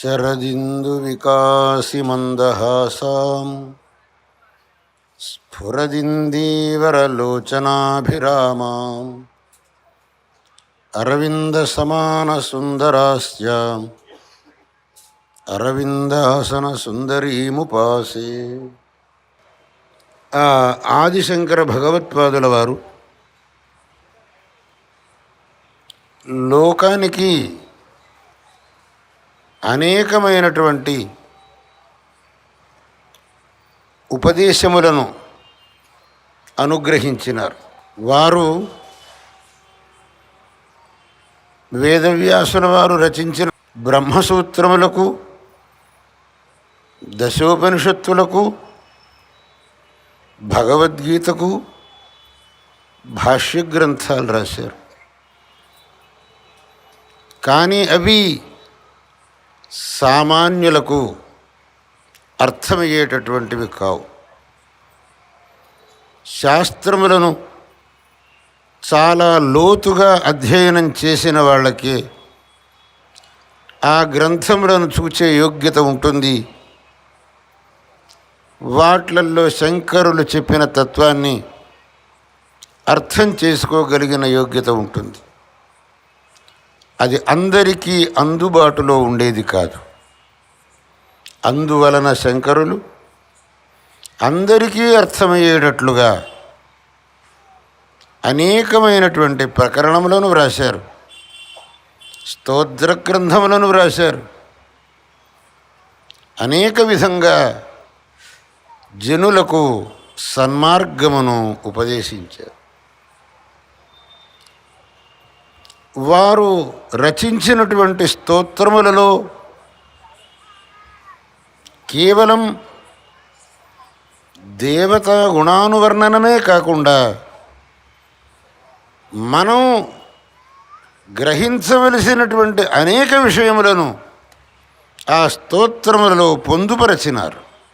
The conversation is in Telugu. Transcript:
शरदिन्दुविकासिमन्दहासां स्फुरदिन्दीवरलोचनाभिरामाम् अरविन्दसमानसुन्दरास्याम् అరవిందాసనసుందరీముపాసే ఆ ఆదిశంకర భగవత్పాదుల వారు లోకానికి అనేకమైనటువంటి ఉపదేశములను అనుగ్రహించినారు. వారు వేదవ్యాసుల వారు రచించిన బ్రహ్మసూత్రములకు దశోపనిషత్తులకు భగవద్గీతకు భాష్య గ్రంథాలు రాశారు. కానీ అవి సామాన్యులకు అర్థమయ్యేటటువంటివి కావు. శాస్త్రములను చాలా లోతుగా అధ్యయనం చేసిన వాళ్ళకి ఆ గ్రంథములను చూచే యోగ్యత ఉంటుంది. వాట్లల్లో శంకరులు చెప్పిన తత్వాన్ని అర్థం చేసుకోగలిగిన యోగ్యత ఉంటుంది. అది అందరికీ అందుబాటులో ఉండేది కాదు. అందువలన శంకరులు అందరికీ అర్థమయ్యేటట్లుగా అనేకమైనటువంటి ప్రకరణములను వ్రాశారు. స్తోత్ర గ్రంథములను వ్రాశారు. అనేక విధంగా జనులకు సన్మార్గమును ఉపదేశించారు. వారు రచించినటువంటి స్తోత్రములలో కేవలం దేవతా గుణానువర్ణనమే కాకుండా మనం గ్రహించవలసినటువంటి అనేక విషయములను ఆ స్తోత్రములలో పొందుపరచినారు.